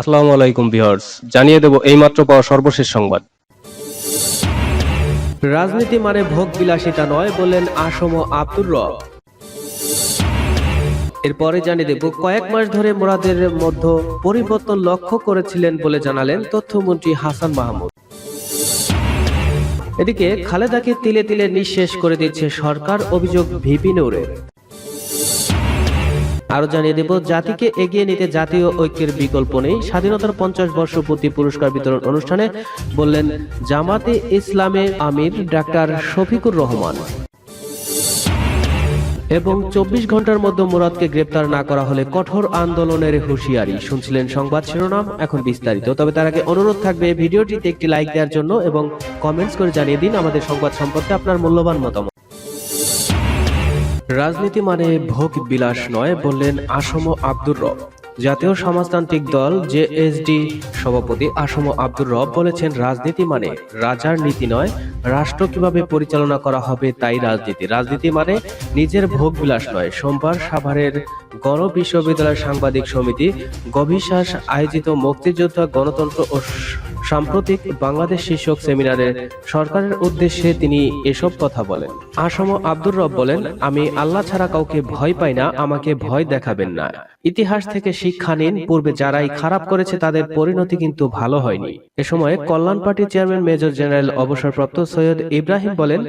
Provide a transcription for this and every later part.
আসসালামু আলাইকুম ভিউয়ার্স, জানিয়ে দেব এইমাত্র পাওয়া সর্বশেষ সংবাদ। রাজনীতি মানে ভোগ বিলাসিতা নয় বললেন আসম আব্দুর রব। এরপরে জানিয়ে দেব, কয়েক মাস ধরে মোরাদের মধ্যে পরিবর্তন লক্ষ্য করেছিলেন বলে জানালেন তথ্যমন্ত্রী হাসান মাহমুদ। এদিকে খালেদাকে তিলে তিলে নিঃশেষ করে দিচ্ছে সরকার, অভিযোগ ভিপি নূরের আরও জানিয়ে দেব, জাতিকে এগিয়ে নিতে জাতীয় ঐক্যের বিকল্প নেই। স্বাধীনতার পঞ্চাশ বর্ষ পূর্তি পুরস্কার বিতরণ অনুষ্ঠানে বললেন, জামাতে ইসলামে আমির ডাক্তার শফিকুর রহমান। এবং চব্বিশ ঘণ্টার মধ্যে মুরাদকে গ্রেপ্তার না করা হলে কঠোর আন্দোলনের হুঁশিয়ারি। শুনছিলেন সংবাদ শিরোনাম, এখন বিস্তারিত। তবে তার আগে অনুরোধ থাকবে ভিডিওটিতে একটি লাইক দেওয়ার জন্য এবং কমেন্টস করে জানিয়ে দিন আমাদের সংবাদ সম্পর্কে আপনার মূল্যবান মতামত। রাজনীতি মানে ভোগ বিলাস নয় বললেন আসম আব্দুর রব। জাতীয় সমাজতান্ত্রিক দল জেএসডি সভাপতি আসম আব্দুর রব বলেছেন, রাজনীতি মানে রাজার নীতি নয়, রাষ্ট্র কীভাবে পরিচালনা করা হবে তাই রাজনীতি। রাজনীতি মানে নিজের ভোগ বিলাস নয়। সোমবার সাভারের গণ বিশ্ববিদ্যালয় সাংবাদিক সমিতি গভিশ্বাস আয়োজিত মুক্তিযোদ্ধা গণতন্ত্র ও সাম্প্রতিক বাংলাদেশ শীর্ষক সেমিনারে সরকারের উদ্দেশ্যে তিনি এসব কথা বলেন। আসম আব্দুর রব বলেন, আমি আল্লাহ ছাড়া কাউকে ভয় পাই না, আমাকে ভয় দেখাবেন না। ইতিহাস থেকে শিক্ষা নিন। পূর্বে যারাই খারাপ করেছে তাদের পরিণতি কিন্তু ভালো হয়নি। এ সময় কল্যাণ পার্টির চেয়ারম্যান মেজর জেনারেল অবসরপ্রাপ্ত সৈয়দ ইব্রাহিম বলেন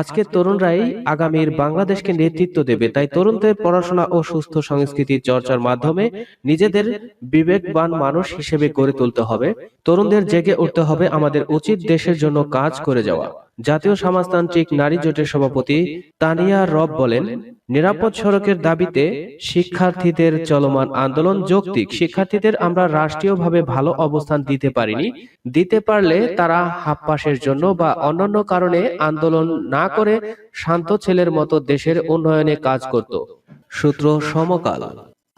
আজকের তরুণরাই আগামীর বাংলাদেশকে নেতৃত্ব দেবে। তাই তরুণদের পড়াশোনা ও সুস্থ সংস্কৃতি চর্চার মাধ্যমে নিজেদের বিবেকবান মানুষ হিসেবে গড়ে তুলতে হবে। তরুণদের জেগে উঠতে হবে আমাদের উচিত দেশের জন্য কাজ করে যাওয়া। জাতীয় সমাজতান্ত্রিক নারী জোটের সভাপতি তানিয়া রব বলেন, নিরাপদ সড়কের দাবিতে শিক্ষার্থীদের চলমান আন্দোলন যৌক্তিক। শিক্ষার্থীদের আমরা রাষ্ট্রীয়ভাবে ভালো অবস্থান দিতে পারিনি। দিতে পারলে তারা হাপ্পাসের জন্য বা অন্যান্য কারণে আন্দোলন না করে শান্ত ছেলের মতো দেশের উন্নয়নে কাজ করত। সূত্র সমকাল।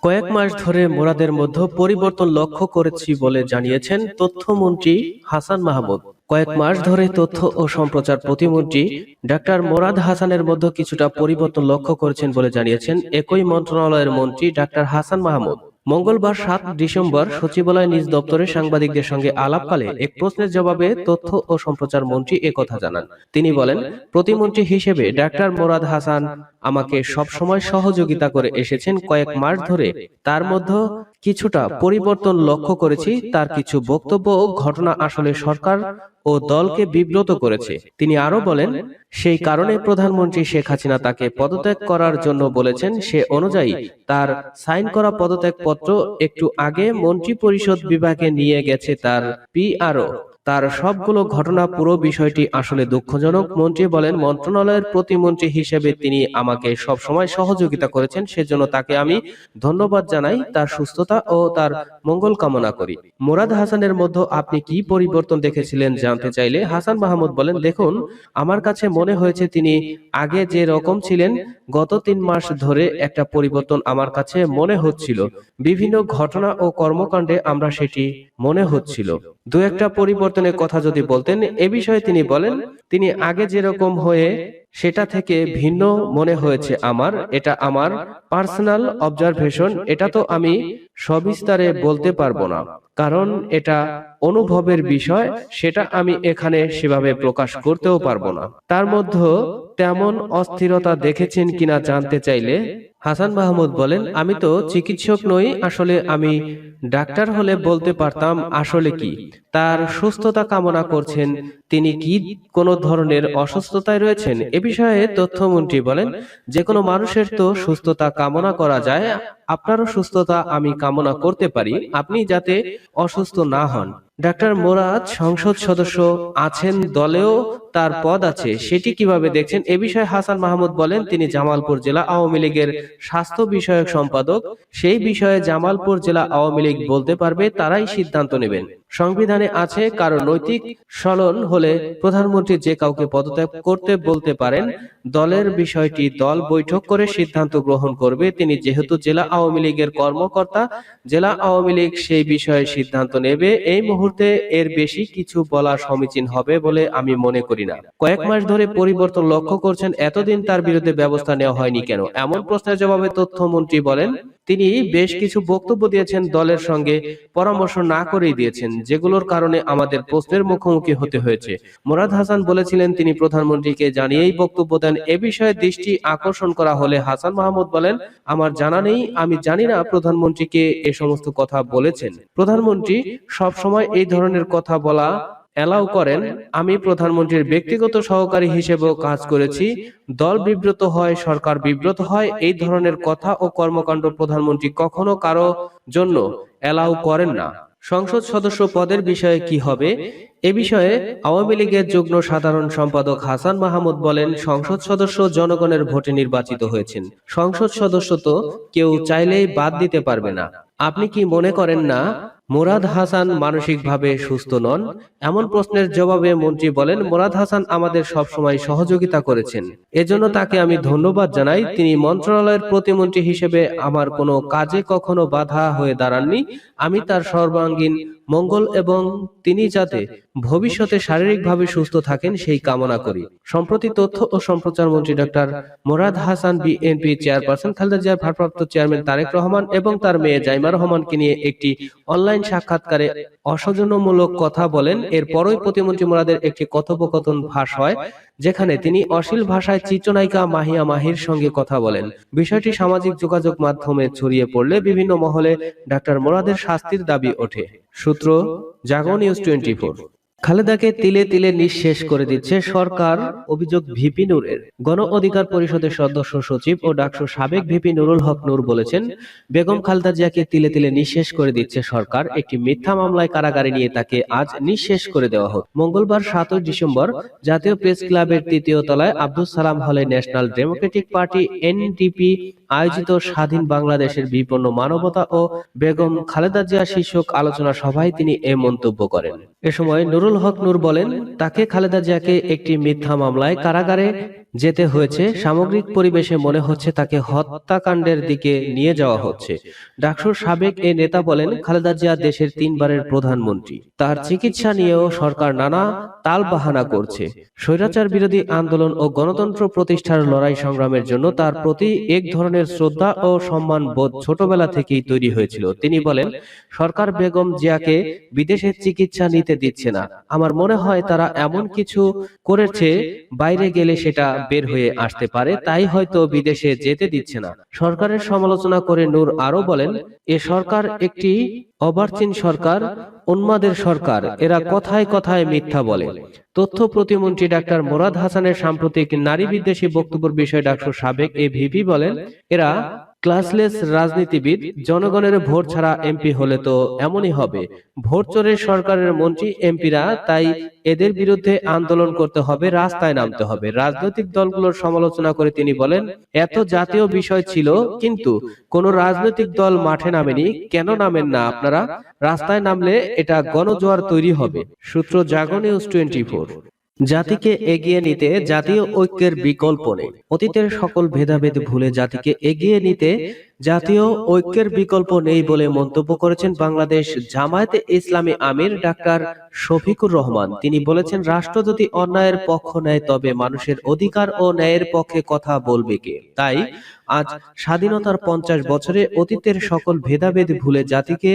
কয়েক মাস ধরে মোরাদের মধ্যে পরিবর্তন লক্ষ্য করেছি বলে জানিয়েছেন তথ্যমন্ত্রী হাসান মাহমুদ। কয়েক মাস ধরে তথ্য ও সম্প্রচার প্রতিমন্ত্রী ডাক্তার মোরাদ হাসানের মধ্যে কিছুটা পরিবর্তন লক্ষ্য করেছেন বলে জানিয়েছেন একই মন্ত্রণালয়ের মন্ত্রী ডাক্তার হাসান মাহমুদ। মঙ্গলবার সাত ডিসেম্বর সচিবালয় নিজ দপ্তরে সাংবাদিকদের সঙ্গে আলাপকালে এক প্রশ্নের জবাবে তথ্য ও সম্প্রচার মন্ত্রী একথা জানান। তিনি বলেন প্রতিমন্ত্রী হিসেবে ডাক্তার মোরাদ হাসান আমাকে সবসময় সহযোগিতা করে এসেছেন কয়েক মাস ধরে। তার মধ্যে কিছুটা পরিবর্তন লক্ষ্য করেছি। তার কিছু বক্তব্য ও ঘটনা আসলে সরকার ও দলকে বিব্রত করেছে। তিনি আরও বলেন সেই কারণে প্রধানমন্ত্রী শেখ হাসিনা তাকে পদত্যাগ করার জন্য বলেছেন সে অনুযায়ী তার সাইন করা পদত্যাগ পত্র একটু আগে মন্ত্রী পরিষদ বিভাগে নিয়ে গেছে তার পিআরও তার সবগুলো ঘটনা পুরো বিষয়টি আসলে দুঃখজনক। মন্ত্রী বলেন, মন্ত্রণালয়ের প্রতিমন্ত্রী হিসেবে তিনি আমাকে সব সময় সহযোগিতা করেছেন, সেজন্য তাকে আমি ধন্যবাদ জানাই, তার সুস্থতা ও তার মঙ্গল কামনা করি। মোরাদ হাসানের মধ্যে আপনি কি পরিবর্তন দেখেছিলেন জানতে চাইলে হাসান মাহমুদ বলেন, দেখুন, আমার কাছে মনে হয়েছে তিনি আগে যে রকম ছিলেন, গত তিন মাস ধরে একটা পরিবর্তন আমার কাছে মনে হচ্ছিল। বিভিন্ন ঘটনা ও কর্মকাণ্ডে আমরা সেটি মনে হচ্ছিল। দু একটা পরিবর্তনের কথা যদি বলতেন, এ বিষয়ে তিনি বলেন, তিনি আগে যেরকম হয়ে সেটা থেকে ভিন্ন মনে হয়েছে আমার, এটা আমার পার্সোনাল অবজারভেশন, এটা তো আমি সবিস্তারে বলতে পারব না। কারণ এটা অনুভবের বিষয় সেটা আমি এখানে সেভাবে প্রকাশ করতেও পারব না। তার মধ্যে তেমন অস্থিরতা দেখেছেন কিনা জানতে চাইলে হাসান মাহমুদ বলেন আমি তো চিকিৎসক নই আসলে আমি ডাক্তার হলে বলতে পারতাম আসলে কি? তার সুস্থতা কামনা করছেন তিনি কি কোনো ধরনের অসুস্থতায় রয়েছেন? এ বিষয়ে তথ্যমন্ত্রী বলেন যে কোনো মানুষের তো সুস্থতা কামনা করা যায় আপনারও সুস্থতা আমি কামনা করতে পারি আপনি যাতে অসুস্থ না হন ডাক্তার মোরাদ সংসদ সদস্য আছেন দলেও তার পদ আছে, সেটি কীভাবে দেখছেন? এ বিষয়ে হাসান মাহমুদ বলেন, তিনি জামালপুর জেলা আওয়ামী লীগের স্বাস্থ্য বিষয়ক সম্পাদক। সেই বিষয়ে জামালপুর জেলা আওয়ামী লীগ বলতে পারবে, তারাই সিদ্ধান্ত নেবেন। সংবিধানে আছে, কারও নৈতিক সলন হলে প্রধানমন্ত্রী যে কাউকে পদত্যাগ করতে বলতে পারেন, দলের বিষয়টি দল বৈঠক করে সিদ্ধান্ত গ্রহণ করবে। তিনি যেহেতু জেলা আওয়ামী লীগের কর্মকর্তা, জেলা আওয়ামী লীগ সেই বিষয়ে সিদ্ধান্ত নেবে। এই মুহূর্তে এর বেশি কিছু বলা সমীচীন হবে বলে আমি মনে করি। না। কয়েক মাস ধরে পরিবর্তন লক্ষ্য করছেন এতদিন তার বিরুদ্ধে ব্যবস্থা নেওয়া হয়নি কেন? এমন প্রশ্নের জবাবে তথ্যমন্ত্রী বলেন তিনি বেশ কিছু বক্তব্য দিয়েছেন দলের সঙ্গে পরামর্শ না করেই দিয়েছেন যেগুলোর কারণে আমাদের প্রশ্নের মুখোমুখি হতে হয়েছে। মোরাদ হাসান বলেছিলেন তিনি প্রধানমন্ত্রীকে জানিয়েই বক্তব্য দেন এ বিষয়ে দৃষ্টি আকর্ষণ করা হলে হাসান মাহমুদ বলেন আমার জানা নেই আমি জানি না প্রধানমন্ত্রীকে এ সমস্ত কথা বলেছেন। প্রধানমন্ত্রী সব সময় এই ধরনের কথা বলা অ্যালাউ করেন, আমি প্রধানমন্ত্রীর ব্যক্তিগত সহকারী হিসেবেও কাজ করেছি। দল বিব্রত হয়, সরকার বিব্রত হয়, এই ধরনের কথা ও কর্মকাণ্ড প্রধানমন্ত্রী কখনো কারও জন্য অ্যালাউ করেন না। সংসদ সদস্য পদের বিষয়ে কি হবে? এ বিষয়ে আওয়ামী লীগের যুগ্ম সাধারণ সম্পাদক হাসান মাহমুদ বলেন, সংসদ সদস্য জনগণের ভোটে নির্বাচিত হয়েছেন। সংসদ সদস্য তো কেউ চাইলেই বাদ দিতে পারবে না। আপনি কি মনে করেন না মুরাদ হাসান মানসিকভাবে সুস্থ নন? এমন প্রশ্নের জবাবে মন্ত্রী বলেন, মুরাদ হাসান আমাদের সব সময় সহযোগিতা করেছেন। এজন্য তাকে আমি ধন্যবাদ জানাই। তিনি মন্ত্রণালয়ের প্রতিমন্ত্রী হিসেবে আমার কোনো কাজে কখনো বাধা হয়ে দাঁড়াননি। আমি তার সর্বাঙ্গীন মঙ্গল এবং তিনি যাতে ভবিষ্যতে শারীরিকভাবে সুস্থ থাকেন সেই কামনা করি। সম্প্রতি তথ্য ও সম্প্রচার মন্ত্রী doctor Murad Hasan BNP chairperson Khaleda জিয়ার ভারপ্রাপ্ত চেয়ারম্যান তারেক রহমান এবং তার মেয়ে জাইমা রহমানকে নিয়ে একটি অনলাইন সাক্ষাৎকারে অসজনমূলক কথা বলেন। এরপরই প্রতিমন্ত্রী মোরাদের একটি কথোপকথন ফাঁস হয়, যেখানে তিনি অশ্লীল ভাষায় চিত্রনায়িকা মাহিয়া মাহির সঙ্গে কথা বলেন। বিষয়টি সামাজিক যোগাযোগ মাধ্যমে ছড়িয়ে পড়লে বিভিন্ন মহলে ডাক্তার মোরাদের শাস্তির দাবি ওঠে। সূত্র জাগো নিউজ টোয়েন্টি খালেদাকে তিলে তিলে নিঃশেষ করে দিচ্ছে সরকার, অভিযোগ ভিপি নূরের। গণ অধিকার পরিষদের সদস্য সচিব ও ডাকসু সাবেক ভিপি নুরুল হক নূর বলেছেন, বেগম খালেদা জিয়াকে তিলে তিলে নিঃশেষ করে দিচ্ছে সরকার, একটি মিথ্যা মামলায় কারাগারে নিয়ে তাকে আজ নিঃশেষ করে দেওয়া হোক। মঙ্গলবার সাতই ডিসেম্বর জাতীয় প্রেস ক্লাবের তৃতীয় তলায় আব্দুল সালাম হলে ন্যাশনাল ডেমোক্রেটিক পার্টি এনডিপি আয়োজিত স্বাধীন বাংলাদেশের বিপন্ন মানবতা ও বেগম খালেদা জিয়া শীর্ষক আলোচনা সভায় তিনি এ মন্তব্য করেন। এ সময় নুরুল হক নূর বলেন তাকে খালেদা জিয়াকে একটি মিথ্যা মামলায় কারাগারে যেতে হয়েছে সামগ্রিক পরিবেশে মনে হচ্ছে তাকে হত্যাকাণ্ডের দিকে নিয়ে যাওয়া হচ্ছে। ডাকসুর সাবেক এ নেতা বলেন খালেদা জিয়া দেশের তিনবারের প্রধানমন্ত্রী। তার চিকিৎসা নিয়েও সরকার নানা তাল বাহানা করছে। স্বৈরাচার বিরোধী আন্দোলন ও গণতন্ত্র প্রতিষ্ঠার লড়াই সংগ্রামের জন্য তার প্রতি এক ধরনের শ্রদ্ধা ও সম্মান বোধ ছোটবেলা থেকেই তৈরি হয়েছিল। তিনি বলেন সরকার বেগম জিয়াকে বিদেশে চিকিৎসা নিতে দিচ্ছে না। আমার মনে হয় তারা এমন কিছু করেছে বাইরে গেলে সেটা বের হয়ে আসতে পারে তাই হয়তো বিদেশে যেতে দিচ্ছে না। সরকারের সমালোচনা করে নূর আরও বলেন এ সরকার একটি অবার্চিন সরকার উন্মাদের সরকার। এরা কথায় কথায় মিথ্যা বলে। তথ্য প্রতিমন্ত্রী ডাক্তার মোরাদ হাসানের সাম্প্রতিক নারী বিদ্বেষী বক্তব্যের বিষয়ে ডাক্তার সাবেক এ ভিপি বলেন এরা ক্লাসলেস রাজনীতিবিদ, জনগণের ভোট ছাড়া এমপি হলে তো এমনই হবে। ভোট চোরের সরকারের মন্ত্রী, এমপিরা, তাই এদের বিরুদ্ধে আন্দোলন করতে হবে, রাস্তায় নামতে হবে। রাজনৈতিক দলগুলোর সমালোচনা করে তিনি বলেন, এত জাতীয় বিষয় ছিল, কিন্তু কোন রাজনৈতিক দল মাঠে নামেনি। কেন নামেন না আপনারা? রাস্তায় নামলে এটা গণজোয়ার তৈরি হবে। সূত্র জাগো নিউজ টোয়েন্টি জাতিকে এগিয়ে নিতে জাতীয় ঐক্যের বিকল্প নেই। অতীতের সকল ভেদাভেদ ভুলে জাতিকে এগিয়ে নিতে জাতীয় ঐক্যের বিকল্প নেই বলে মন্তব্য করেছেন বাংলাদেশ জামায়াতে ইসলামী আমির ডাক্তার শফিকুর রহমান। তিনি বলেছেন, রাষ্ট্র যদি অন্যায়ের পক্ষ নেয়, তবে মানুষের অধিকার ও ন্যায়ের পক্ষে কথা বলবে কে? তাই আজ স্বাধীনতার পঞ্চাশ বছরে অতীতের সকল ভেদাভেদ ভুলে জাতিকে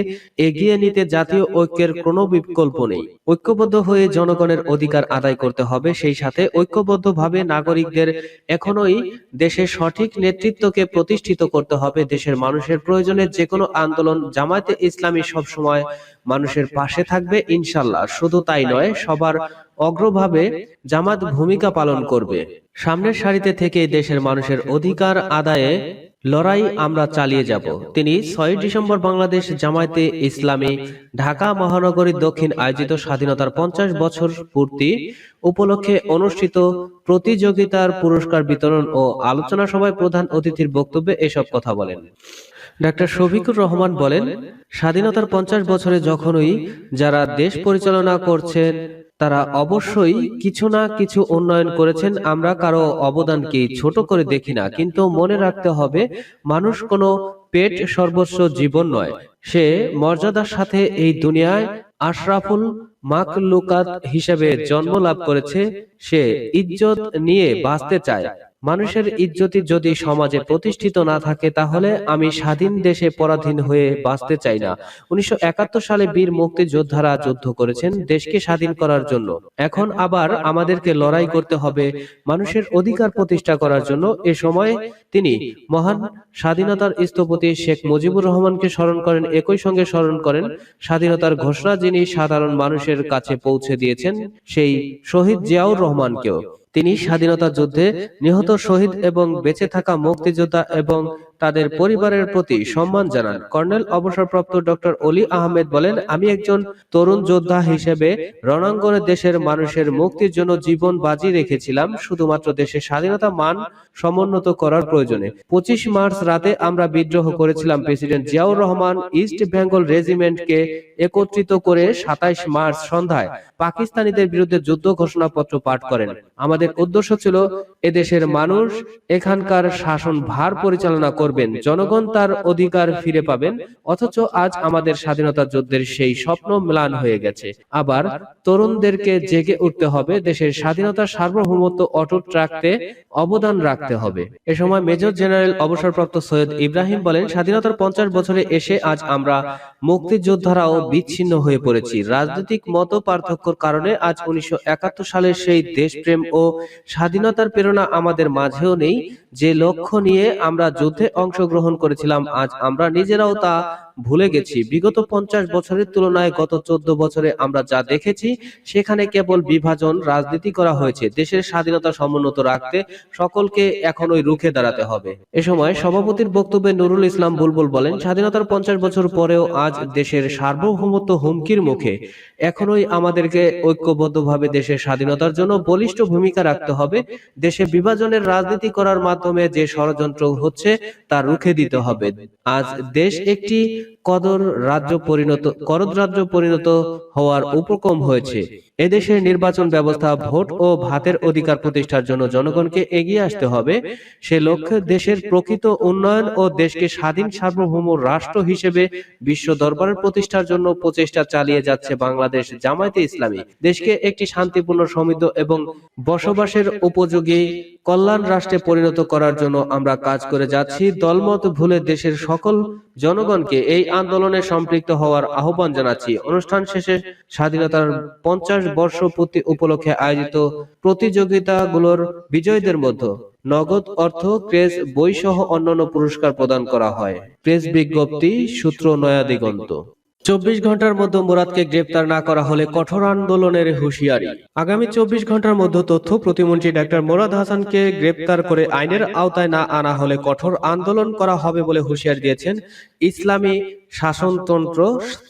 এগিয়ে নিতে জাতীয় ঐক্যের কোনো বিকল্প নেই। ঐক্যবদ্ধ হয়ে জনগণের অধিকার আদায় করতে হবে, সেই সাথে ঐক্যবদ্ধভাবে নাগরিকদের এখনোই দেশের সঠিক নেতৃত্বকে প্রতিষ্ঠিত করতে হবে দেশের মানুষের প্রয়োজনে যে কোনো আন্দোলন, জামায়াতে ইসলামী সবসময় মানুষের পাশে থাকবে, ইনশাল্লাহ। শুধু তাই নয়, সবার অগ্রভাবে জামাত ভূমিকা পালন করবে। সামনের সারিতে থেকে দেশের মানুষের অধিকার আদায়ে লড়াই আমরা চালিয়ে যাব। তিনি ছয় ডিসেম্বর বাংলাদেশ জামায়াতে ইসলামী, ঢাকা মহানগরীর দক্ষিণ আয়োজিত স্বাধীনতার পঞ্চাশ বছর পূর্তি উপলক্ষে অনুষ্ঠিত প্রতিযোগিতার পুরস্কার বিতরণ ও আলোচনা সভায় প্রধান অতিথির বক্তব্যে এসব কথা বলেন। ডাক্তার শফিকুর রহমান বলেন, স্বাধীনতার পঞ্চাশ বছরে যখনই যারা দেশ পরিচালনা করছেন তারা অবশ্যই কিছু না কিছু উন্নয়ন করেছেন। আমরা কারও অবদানকে ছোট করে দেখি না কিন্তু মনে রাখতে হবে মানুষ কোনো পেট সর্বস্ব জীবন নয়। সে মর্যাদার সাথে এই দুনিয়ায় আশরাফুল মাকলুকাত হিসেবে জন্ম লাভ করেছে। সে ইজ্জত নিয়ে বাঁচতে চায়। মানুষের ইজ্জতি যদি সমাজে প্রতিষ্ঠিত না থাকে, তাহলে আমি স্বাধীন দেশে পরাধীন হয়ে বাঁচতে চাই না। উনিশশো একাত্তর সালে বীর মুক্তিযোদ্ধারা যুদ্ধ করেছেন দেশকে স্বাধীন করার জন্য। এখন আবার আমাদেরকে লড়াই করতে হবে, মানুষের অধিকার প্রতিষ্ঠা করার জন্য। এ সময় তিনি মহান স্বাধীনতার স্থপতি শেখ মুজিবুর রহমানকে স্মরণ করেন, একই সঙ্গে স্মরণ করেন, স্বাধীনতার ঘোষণা যিনি সাধারণ মানুষের কাছে পৌঁছে দিয়েছেন, সেই শহীদ জিয়াউর রহমানকেও। তিনি স্বাধীনতা যুদ্ধে নিহত শহীদ এবং বেঁচে থাকা মুক্তিযোদ্ধা এবং তাদের পরিবারের প্রতি সম্মান জানান। কর্নেল অবসরপ্রাপ্ত ডক্টর অলি আহমেদ বলেন আমি একজন তরুণ যোদ্ধা হিসেবে রণাঙ্গনে দেশের মানুষের মুক্তির জন্য জীবন বাজি রেখেছিলাম শুধুমাত্র দেশের স্বাধীনতা মান সমুন্নত করার প্রয়োজনে পঁচিশ মার্চ রাতে আমরা বিদ্রোহ করেছিলাম president Ziaur Rahman East Bengal রেজিমেন্টকে একত্রিত করে সাতাইশ মার্চ সন্ধ্যায় পাকিস্তানিদের বিরুদ্ধে যুদ্ধ ঘোষণাপত্র পাঠ করেন। আমাদের উদ্দেশ্য ছিল এদেশের মানুষ এখানকার শাসন ভার পরিচালনা করবেন। জনগণ তার অধিকার ফিরে পাবেন। অথচ আজ আমাদের স্বাধীনতা যুদ্ধের সেই স্বপ্ন ম্লান হয়ে গেছে। আবার তরুণদেরকে জেগে উঠতে হবে দেশের স্বাধীনতার সার্বভৌমত্ব অটুট রাখতে অবদান রাখতে হবে। এ সময় মেজর জেনারেল অবসরপ্রাপ্ত সৈয়দ ইব্রাহিম বলেন স্বাধীনতার পঞ্চাশ বছরে এসে আজ আমরা মুক্তিযোদ্ধারাও বিচ্ছিন্ন হয়ে পড়েছি। রাজনৈতিক মত পার্থক্যর কারণে আজ উনিশশো সালের সেই দেশপ্রেম ও স্বাধীনতার প্রেরণা আমাদের মাঝেও নেই যে লক্ষ্য নিয়ে আমরা যুদ্ধে অংশগ্রহণ করেছিলাম। আজ আমরা নিজেরাও তা ভুলে গেছি। বিগত পঞ্চাশ বছরের তুলনায় গত চোদ্দ বছরে আমরা যা দেখেছি সেখানে কেবল বিভাজন রাজনীতি করা হয়েছে। দেশের স্বাধীনতা সমুন্নত রাখতে সকলকে এখনই রুখে দাঁড়াতে হবে। এ সময় সভাপতির বক্তব্যে নুরুল ইসলাম বুলবুল বলেন স্বাধীনতার পঞ্চাশ বছর পরেও আজ দেশের সার্বভৌমত্ব হুমকির মুখে। এখনই আমাদেরকে ঐক্যবদ্ধভাবে দেশের স্বাধীনতার জন্য বলিষ্ঠ ভূমিকা রাখতে হবে। দেশে বিভাজনের রাজনীতি করার মাধ্যমে যে ষড়যন্ত্র হচ্ছে তা রুখে দিতে হবে আজ দেশ একটি কদর রাজ্য পরিণত করদ রাজ্য পরিণত হওয়ার উপক্রম হয়েছে। এদেশের নির্বাচন ব্যবস্থা ভোট ও ভাতের অধিকার প্রতিষ্ঠার জন্য জনগণকে এগিয়ে আসতে হবে। সে লক্ষ্যে দেশের প্রকৃত উন্নয়ন ও দেশকে স্বাধীন সার্বভৌম রাষ্ট্র হিসেবে বিশ্ব দরবারের প্রতিষ্ঠার জন্য প্রচেষ্টা চালিয়ে যাচ্ছে বাংলাদেশ জামায়াতে ইসলামী। দেশকে একটি শান্তিপূর্ণ, সমৃদ্ধ এবং বসবাসের উপযোগী কল্যাণ রাষ্ট্রে পরিণত করার জন্য আমরা কাজ করে যাচ্ছি। দলমত ভুলে দেশের সকল জনগণকে এই আন্দোলনে সম্পৃক্ত হওয়ার আহ্বান জানাচ্ছি। অনুষ্ঠান শেষে স্বাধীনতার পঞ্চাশ বর্ষ পূর্তি উপলক্ষে আয়োজিত প্রতিযোগিতাগুলোর বিজয়ীদের মধ্যে নগদ অর্থ ক্রেস বই সহ অন্যান্য পুরস্কার প্রদান করা হয়। প্রেস বিজ্ঞপ্তি, সূত্র নয়া দিগন্ত চব্বিশ ঘণ্টার মধ্যে মুরাদকে গ্রেপ্তার না করা হলে কঠোর আন্দোলনের হুঁশিয়ারি। আগামী চব্বিশ ঘণ্টার মধ্যে তথ্য প্রতিমন্ত্রী ডাক্তার মোরাদ হাসানকে গ্রেপ্তার করে আইনের আওতায় না আনা হলে কঠোর আন্দোলন করা হবে বলে হুঁশিয়ারি দিয়েছেন ইসলামী শাসনতন্ত্র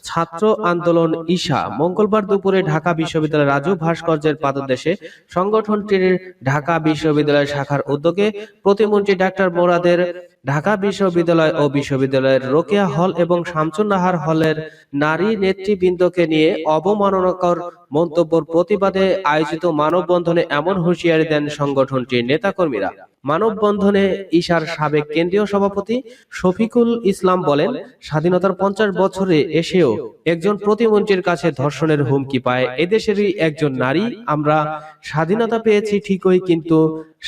ছাত্র আন্দোলন ঈশা। মঙ্গলবার দুপুরে ঢাকা বিশ্ববিদ্যালয়ের রাজু ভাস্কর্যের পাদদেশে সংগঠনটির ঢাকা বিশ্ববিদ্যালয় শাখার উদ্যোগে প্রতিমন্ত্রী ডাক্তার মোরাদের ঢাকা বিশ্ববিদ্যালয় ও বিশ্ববিদ্যালয়ের রোকেয়া হল এবং শামসুন্নাহার হলের নারী নেতৃবৃন্দকে নিয়ে অবমাননাকর মন্তব্যের প্রতিবাদে আয়োজিত মানববন্ধনে এমন হুঁশিয়ারি দেন সংগঠনটির নেতাকর্মীরা। মানববন্ধনে ঈশার সাবেক কেন্দ্রীয় সভাপতি শফিকুল ইসলাম বলেন, স্বাধীনতার পঞ্চাশ বছরে এসেও একজন প্রতিমন্ত্রীর কাছে ধর্ষণের হুমকি পায়, এদেশেরই একজন নারী, আমরা স্বাধীনতা পেয়েছি ঠিকই, কিন্তু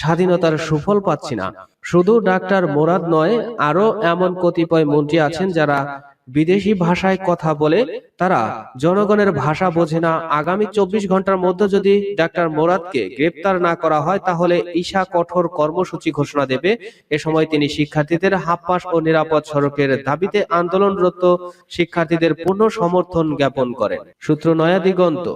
স্বাধীনতার সুফল পাচ্ছি না। শুধু ডাক্তার মোরাদ নয় আরও এমন কতিপয় মন্ত্রী আছেন যারা বিদেশি ভাষায় কথা বলে তারা জনগণের ভাষা বোঝে না। আগামী চব্বিশ ঘণ্টার মধ্যে যদি ডাক্তার মোরাদকে গ্রেপ্তার না করা হয় তাহলে ঈশা কঠোর কর্মসূচি ঘোষণা দেবে। এ সময় তিনি শিক্ষার্থীদের হাফপাস ও নিরাপদ সড়কের দাবিতে আন্দোলনরত শিক্ষার্থীদের পূর্ণ সমর্থন জ্ঞাপন করেন। সূত্র নয়া দিগন্ত।